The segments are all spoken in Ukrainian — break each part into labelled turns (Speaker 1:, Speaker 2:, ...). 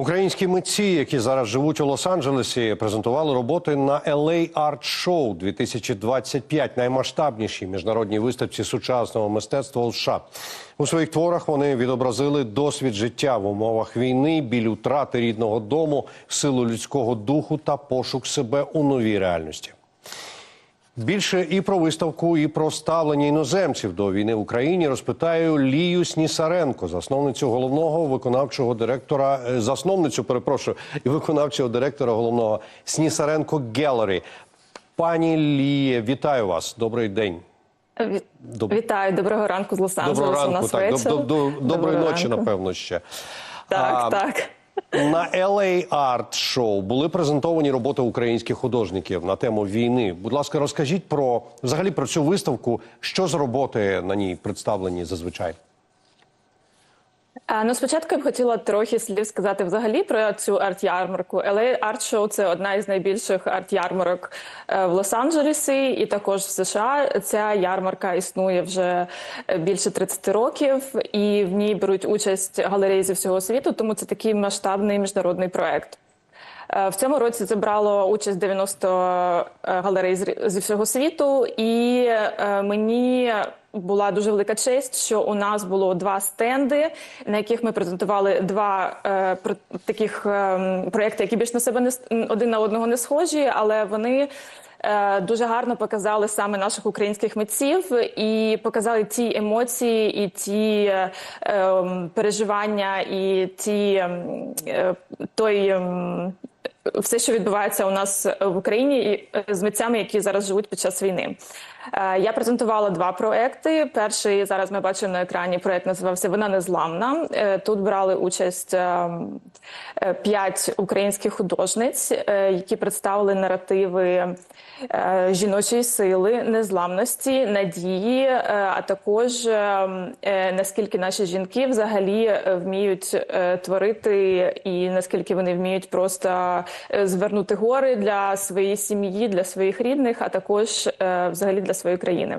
Speaker 1: Українські митці, які зараз живуть у Лос-Анджелесі, презентували роботи на LA Art Show 2025, наймасштабнішій міжнародній виставці сучасного мистецтва у США. У своїх творах вони відобразили досвід життя в умовах війни, біль утрати рідного дому, силу людського духу та пошук себе у новій реальності. Більше і про виставку, і про ставлення іноземців до війни в Україні розпитаю Лію Снісаренко, засновницю головного виконавчого директора, е, засновницю, перепрошую, і виконавчого директора головного Снісаренко Гелері. Пані Ліє, вітаю вас. Добрий день. Доб-
Speaker 2: Вітаю, доброго ранку з Лос-Анджелесу.
Speaker 1: Доброго ранку. Так, доб- доб- доб- доброї
Speaker 2: Доброго
Speaker 1: ночі,
Speaker 2: ранку.
Speaker 1: напевно, ще.
Speaker 2: Так,
Speaker 1: А,
Speaker 2: так.
Speaker 1: На LA Art Show були презентовані роботи українських художників на тему війни. Будь ласка, розкажіть про взагалі про цю виставку. Що за роботи на ній представлені зазвичай?
Speaker 2: Ну, спочатку я б хотіла трохи слів сказати взагалі про цю арт-ярмарку. LA Art Show – це одна із найбільших арт-ярмарок е, в Лос-Анджелесі і також в США. Ця ярмарка існує вже е, більше 30 років, і в ній беруть участь галереї зі всього світу, тому це такий масштабний міжнародний проект. Е, В цьому році забрало участь 90 е, галерей зі всього світу, і мені була дуже велика честь, що у нас було два стенди, на яких ми презентували два е, про- таких е, проекти, які більш на себе не один на одного не схожі, але вони. е, Дуже гарно показали саме наших українських митців і показали ті емоції, і ті е, ем, переживання, і ті ем, е, той все, що відбувається у нас в Україні, і е, з митцями, які зараз живуть під час війни. Е, Я презентувала два проекти. Перший зараз ми бачимо на екрані. Проект називався Вона незламна. Е, Тут брали участь е, п'ять українських художниць, е, які представили наративи е, жіночої сили, незламності, надії, е, а також е, наскільки наші жінки взагалі е, вміють е, творити, і наскільки вони вміють просто е, звернути гори для своєї сім'ї, для своїх рідних, а також е, взагалі для своєї країни.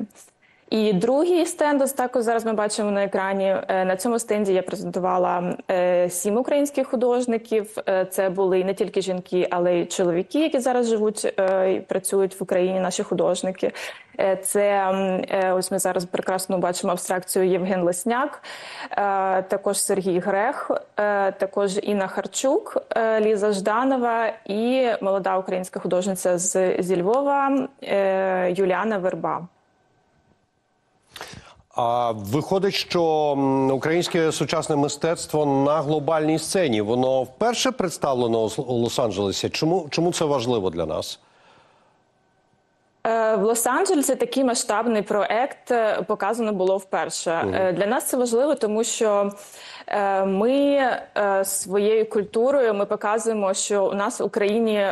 Speaker 2: І другий стенд, також зараз ми бачимо на екрані. Е, На цьому стенді я презентувала е, сім українських художників. Е, Це були не тільки жінки, але й чоловіки, які зараз живуть е, і працюють в Україні. Наші художники. Е, Це е, ось ми зараз прекрасно бачимо абстракцію Євген Лесняк, е, також Сергій Грех, також Інна Харчук, Ліза Жданова і молода українська художниця з зі Львова Юліана Верба.
Speaker 1: А виходить, що українське сучасне мистецтво на глобальній сцені воно вперше представлено у Лос-Анджелесі. Чому чому це важливо для нас?
Speaker 2: Е, В Лос-Анджелесі такий масштабний проект е, показано було вперше. Е, Для нас це важливо, тому що ми своєю культурою ми показуємо, що у нас в Україні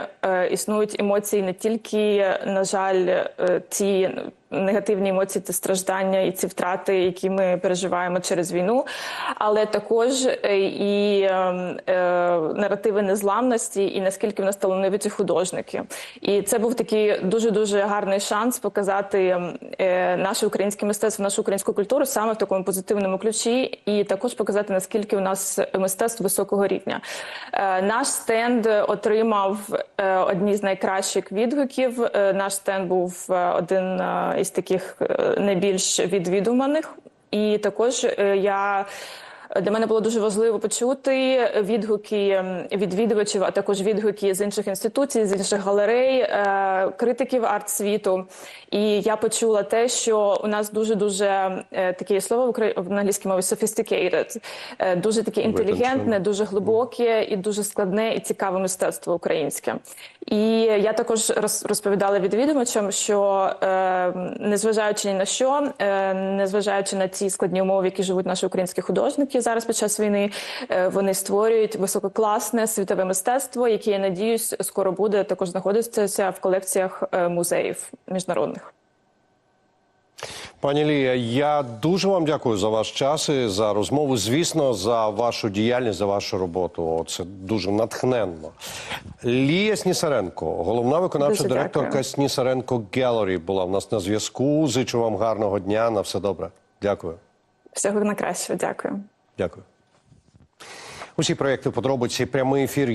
Speaker 2: існують емоції не тільки, на жаль, ті негативні емоції, це страждання і ці втрати, які ми переживаємо через війну, але також е, і е, е, наративи незламності, і наскільки в нас талановиті художники. І це був такий дуже дуже гарний шанс показати е, наше українське мистецтво, нашу українську культуру саме в такому позитивному ключі, і також показати наскільки у нас мистецтво високого рівня. Е, Наш стенд отримав е, одні з найкращих відгуків. Е, Наш стенд був е, один е, із таких е, найбільш відвідуваних. І також е, я для мене було дуже важливо почути відгуки ем, відвідувачів, а також відгуки з інших інституцій, з інших галерей, е, критиків арт-світу. І я почула те, що у нас дуже дуже таке є слово в англійській мові sophisticated, е, дуже таке інтелігентне, дуже глибоке і дуже складне і цікаве мистецтво українське. І я також роз- розповідала відвідувачам, що е, незважаючи ні на що, е, незважаючи на ті складні умови, які живуть наші українські художники зараз під час війни, е, вони створюють висококласне світове мистецтво, яке я надіюсь скоро буде також знаходитися в колекціях е, музеїв міжнародних.
Speaker 1: Пані Лія, я дуже вам дякую за ваш час і за розмову. Звісно, за вашу діяльність, за вашу роботу. Це дуже натхненно. Лія Снісаренко, головна виконавча
Speaker 2: Дуже
Speaker 1: директорка
Speaker 2: дякую.
Speaker 1: Снісаренко Гелері, була в нас на зв'язку. Зичу вам гарного дня. На все добре. Дякую.
Speaker 2: Всього найкращого, дякую.
Speaker 1: Дякую. Усі проекти подробиці прямий ефір.